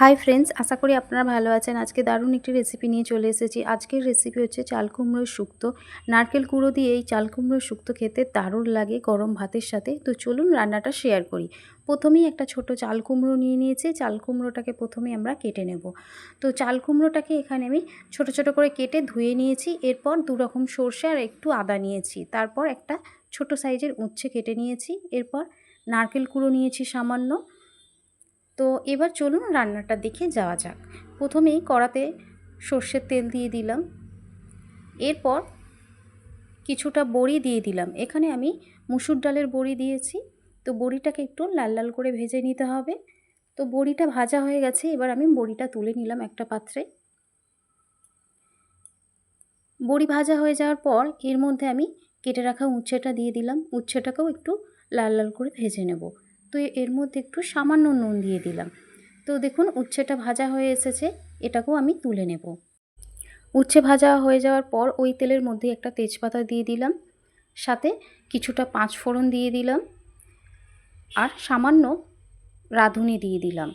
Hi friends আশা করি আপনারা ভালো আছেন। আজকে দারুণ একটি রেসিপি নিয়ে চলে এসেছি। আজকের রেসিপি হচ্ছে চাল কুমড়োর শুক্তো। নারকেল কুড়ো দিয়ে এই চাল কুমড়োর শুক্তো খেতে দারুণ লাগে গরম ভাতের সাথে। তো চলুন রান্নাটা শেয়ার করি। প্রথমেই একটা ছোট চাল কুমড়ো নিয়ে নিয়েছি। চাল কুমড়োটাকে প্রথমে আমরা কেটে নেব। তো চাল কুমড়োটাকে এখানে আমি ছোট ছোট করে কেটে ধুয়ে নিয়েছি। এরপর দু রকম সর্ষে আর একটু আদা নিয়েছি। তারপর একটা ছোট সাইজের উচ্ছে কেটে নিয়েছি। এরপর নারকেল কুড়ো নিয়েছি সামান্য। তো এবার চলুন রান্নাটা দেখে যাওয়া যাক। প্রথমেই কড়াতে সর্ষের তেল দিয়ে দিলাম। এরপর কিছুটা বড়ি দিয়ে দিলাম। এখানে আমি মুসুর ডালের বড়ি দিয়েছি। তো বড়িটাকে একটু লাল লাল করে ভেজে নিতে হবে। তো বড়িটা ভাজা হয়ে গেছে। এবার আমি বড়িটা তুলে নিলাম একটা পাত্রে। বড়ি ভাজা হয়ে যাওয়ার পর এর মধ্যে আমি কেটে রাখা উচ্ছেটা দিয়ে দিলাম। উচ্ছেটাকেও একটু লাল লাল করে ভেজে নেব। তো এর মধ্যে একটু সামান্য নুন দিয়ে দিলাম। তো দেখুন, উচ্ছেটা ভাজা হয়ে এসেছে। এটাকেও আমি তুলে নেব। উচ্ছে ভাজা হয়ে যাওয়ার পর ওই তেলের মধ্যে একটা তেজপাতা দিয়ে দিলাম। সাথে কিছুটা পাঁচ ফোড়ন দিয়ে দিলাম। আর সামান্য রাঁধুনি দিয়ে দিলাম।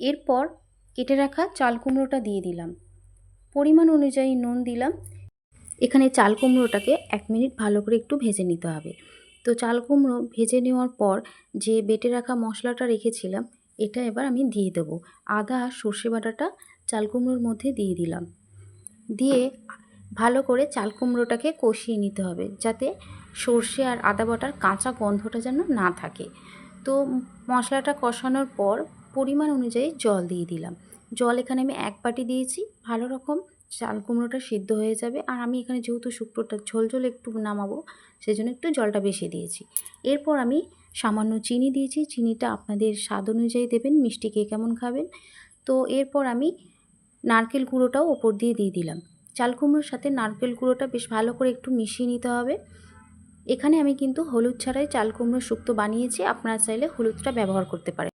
এরপর কেটে রাখা চাল কুমড়োটা দিয়ে দিলাম। পরিমাণ অনুযায়ী নুন দিলাম। এখানে চাল কুমড়োটাকে এক মিনিট ভালো করে একটু ভেজে নিতে হবে। তো চাল কুমড়ো ভেজে নেওয়ার পর যে বেটে রাখা মশলাটা রেখেছিলাম, এটা এবার আমি দিয়ে দেব। আদা আর সর্ষে বাটাটা চাল কুমড়োর মধ্যে দিয়ে দিলাম। দিয়ে ভালো করে চাল কুমড়োটাকে কষিয়ে নিতে হবে যাতে সর্ষে আর আদা বাটার কাঁচা গন্ধটা যেন না থাকে। তো মশলাটা কষানোর পর পরিমাণ অনুযায়ী জল দিয়ে দিলাম। জল এখানে আমি এক বাটি দিয়েছি। ভালো রকম চাল কুমড়োটা সিদ্ধ হয়ে যাবে। আর আমি এখানে যেহেতু শুক্তোটা ঝোল ঝোল একটু নামাবো সেই জন্য একটু জলটা বেশি দিয়েছি। এরপর আমি সামান্য চিনি দিয়েছি। চিনিটা আপনাদের স্বাদ অনুযায়ী দেবেন, মিষ্টি কে কেমন খাবেন। তো এরপর আমি নারকেল গুঁড়োটাও ওপর দিয়ে দিয়ে দিলাম। চাল কুমড়োর সাথে নারকেল গুঁড়োটা বেশ ভালো করে একটু মিশিয়ে নিতে হবে। এখানে আমি কিন্তু হলুদ ছাড়াই চাল কুমড়োর শুক্তো বানিয়েছি। আপনারা চাইলে হলুদটা ব্যবহার করতে পারেন।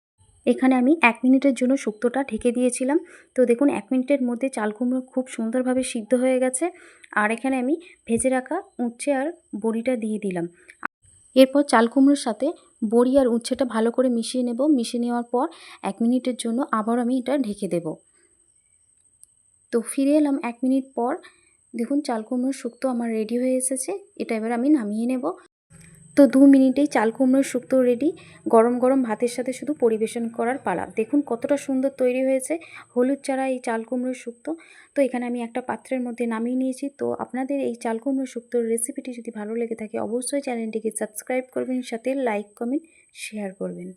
এখানে আমি এক মিনিটের জন্য শুক্তোটা ঢেকে দিয়েছিলাম। তো দেখুন, এক মিনিটের মধ্যে চাল কুমড়ো খুব সুন্দরভাবে সিদ্ধ হয়ে গেছে। আর এখানে আমি ভেজে রাখা উচ্ছে আর বড়িটা দিয়ে দিলাম। এরপর চাল কুমড়োর সাথে বড়ি আর উচ্ছেটা ভালো করে মিশিয়ে নেব। মিশিয়ে নেওয়ার পর এক মিনিটের জন্য আবার আমি এটা ঢেকে দেব। তো ফিরে এলাম এক মিনিট পর। দেখুন, চাল কুমড়োর শুক্তো আমার রেডি হয়ে এসেছে। এটা এবার আমি নামিয়ে নেব। তো দু মিনিটেই চাল কুমড়োর শুক্তো রেডি গরম গরম ভাতের সাথে শুধু পরিবেশন করার পালা। দেখুন কতটা সুন্দর তৈরি হয়েছে, হলুদ চারা এই চাল কুমড়োর শুক্তো। তো এখানে আমি একটা পাত্রের মধ্যে নামিয়ে নিয়েছি। তো আপনাদের এই চাল কুমড়োর শুক্তোর রেসিপিটি যদি ভালো লেগে থাকে, অবশ্যই চ্যানেলটিকে সাবস্ক্রাইব করবেন, সাথে লাইক কমেন্ট শেয়ার করবেন।